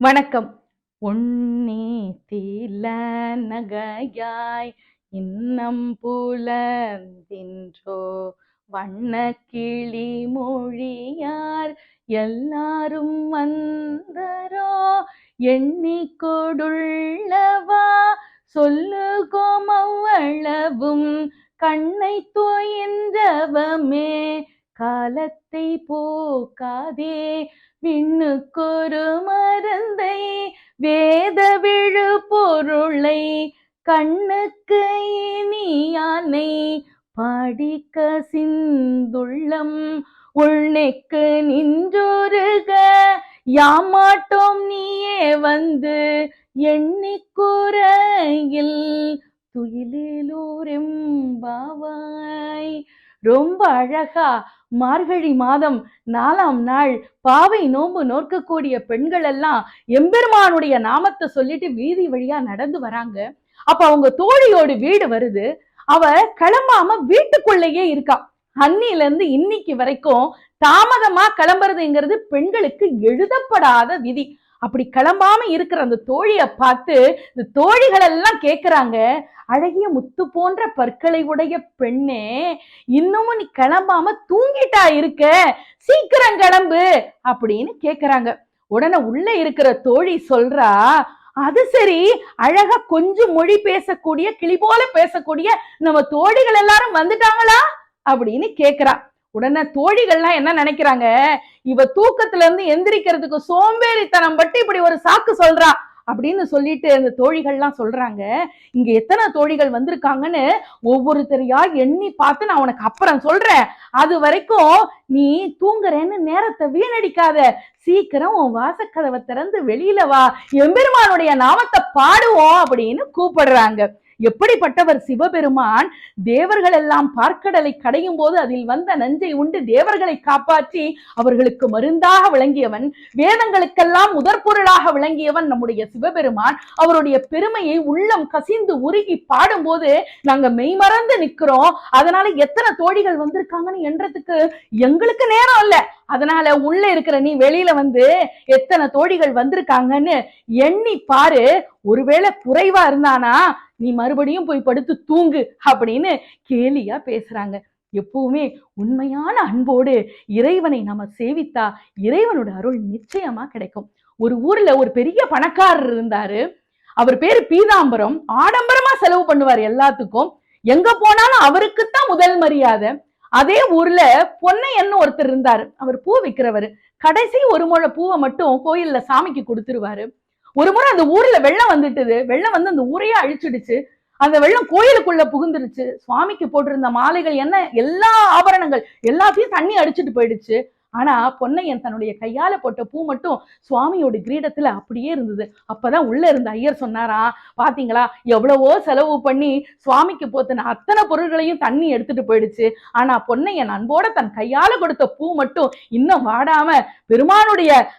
வணக்கம். உன்னே தீல நகையாய் இன்னம் புலந்தின்றோ வண்ண கிளி மொழியார் எல்லாரும் வந்தரோ எண்ணிக் கொடுள்ளவா சொல்லுகோம் அவ்வளவும் கண்ணை தோயின்றவமே காலத்தை போக்காதே விண்ணுக்கொரு மருந்தை வேத விழு பொருளை கண்ணுக்கு இனியானை பாடிக்க சிந்துள்ளம். உள்நெக்கு நின்றோருக யாமாட்டோம் நீயே வந்து எண்ணிக்குறையில் துயிலூரெம்பாவாய் ரொம்ப அழகா மார்கழி மாதம் நாலாம் நாள் பாவை நோன்பு நோக்கக்கூடிய பெண்கள் எல்லாம் எம்பெருமானுடைய நாமத்தை சொல்லிட்டு வீதி வழியா நடந்து வராங்க. அப்ப அவங்க தோழியோடு வீடு வருது. அவ கிளம்பாம வீட்டுக்குள்ளேயே இருக்கா. அன்னில இருந்து இன்னைக்கு வரைக்கும் தாமதமா கிளம்புறதுங்கிறது பெண்களுக்கு எழுதப்படாத விதி. அப்படி கிளம்பாம இருக்கிற அந்த தோழியை பார்த்து இந்த தோழிகள் எல்லாம் கேட்குறாங்க அழகிய முத்து போன்ற பற்களை உடைய பெண்ணே இன்னமும் நீ கிளம்பாம தூங்கிட்டா இருக்க சீக்கிரம் கிளம்பு அப்படின்னு கேட்குறாங்க உடனே உள்ள இருக்கிற தோழி சொல்றா அது சரி அழகா கொஞ்சம் மொழி பேசக்கூடிய கிளி போல பேசக்கூடிய நம்ம தோழிகள் எல்லாரும் வந்துட்டாங்களா? அப்படின்னு கேக்குறான் உடனே தோழிகள்லாம் என்ன நினைக்கிறாங்க? இவ தூக்கத்துல இருந்து எந்திரிக்கிறதுக்கு சோம்பேறித்தனம் பட்டு இப்படி ஒரு சாக்கு சொல்றா அப்படின்னு சொல்லிட்டு அந்த தோழிகள்லாம் சொல்றாங்க. இங்க எத்தனை தோழிகள் வந்திருக்காங்கன்னு ஒவ்வொருத்தரையா எண்ணி பார்த்து நான் உனக்கு அப்புறம் சொல்றேன். அது வரைக்கும் நீ தூங்குறேன்னு நேரத்தை வீணடிக்காத. சீக்கிரம் உன் வாசக்கதவை திறந்து வெளியில வா. எம்பெருமானுடைய நாமத்தை பாடுவோம் அப்படின்னு கூப்பிடுறாங்க. எப்படிப்பட்டவர் சிவபெருமான்? தேவர்கள் எல்லாம் பார்க்கடலை கடையும் போது அதில் வந்த நஞ்சை உண்டு தேவர்களை காப்பாற்றி அவர்களுக்கு மருந்தாக விளங்கியவன் வேதங்களுக்கெல்லாம் முதற் பொருளாக விளங்கியவன் நம்முடைய சிவபெருமான். அவருடைய பெருமையை உள்ளம் கசிந்து உருகி பாடும்போது நாங்க மெய்மறந்து நிக்கிறோம் அதனால எத்தனை தோழிகள் வந்திருக்காங்கன்னு என்றதுக்கு எங்களுக்கு நேரம் இல்ல. அதனால உள்ள இருக்கிற நீ வெளியில வந்து எத்தனை தோழிகள் வந்திருக்காங்கன்னு எண்ணி பாரு. ஒருவேளை குறைவா இருந்தானா? நீ மறுபடியும் போய் படுத்து தூங்கு அப்படின்னு கேலியா பேசுறாங்க. எப்பவுமே உண்மையான அன்போடு இறைவனை நம்ம சேவித்தா இறைவனோட அருள் நிச்சயமா கிடைக்கும். ஒரு ஊர்ல ஒரு பெரிய பணக்காரர் இருந்தாரு. அவர் பேரு பீதாம்பரம். ஆடம்பரமா செலவு பண்ணுவார் எல்லாத்துக்கும். எங்க போனாலும் அவருக்குத்தான் முதல் மரியாதை. அதே ஊர்ல பொன்னையன்னு ஒருத்தர் இருந்தாரு. அவர் பூ விற்கிறவர் கடைசி ஒரு முழை பூவை மட்டும் கோயில்ல சாமிக்கு கொடுத்துருவாரு. ஒரு முறை அந்த ஊர்ல வெள்ளம் வந்துட்டுது. வெள்ளம் வந்து அந்த ஊரையே அழிச்சிடுச்சு. அந்த வெள்ளம் கோயிலுக்குள்ள புகுந்துருச்சு. சுவாமிக்கு போட்டிருந்த மாலைகள் என்ன? எல்லா ஆபரணங்கள். எல்லாத்தையும் தண்ணி அடிச்சுட்டு போயிடுச்சு. ஆனா பொன்னையன் தன்னுடைய கையால போட்ட பூ மட்டும் சுவாமியோட கிரீடத்துல அப்படியே இருந்தது. அப்பதான் உள்ள இருந்த ஐயர் சொன்னாரா பாத்தீங்களா? எவ்வளவோ செலவு பண்ணி சுவாமிக்கு போத்தின அத்தனை பொருள்களையும் தண்ணி எடுத்துட்டு போயிடுச்சு. ஆனா பொன்னையன் அன்போட தன் கையால கொடுத்த பூ மட்டும் இன்னும் வாடாம பெருமானுடைய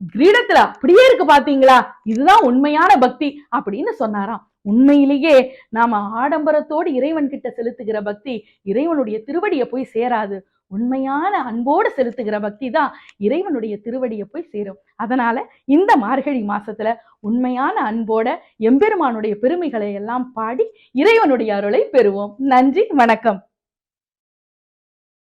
கிரீடத்துல அப்படியே இருக்கு பாத்தீங்களா? இதுதான் உண்மையான பக்தி அப்படின்னு சொன்னாராம். உண்மையிலேயே நாம ஆடம்பரத்தோடு இறைவன் கிட்ட செலுத்துகிற பக்தி இறைவனுடைய திருவடியை போய் சேராது. உண்மையான அன்போடு செலுத்துகிற பக்தி தான் இறைவனுடைய திருவடியை போய் சேரும். அதனால இந்த மார்கழி மாசத்துல உண்மையான அன்போட எம்பெருமானுடைய பெருமைகளை எல்லாம் பாடி இறைவனுடைய அருளை பெறுவோம். நன்றி வணக்கம்.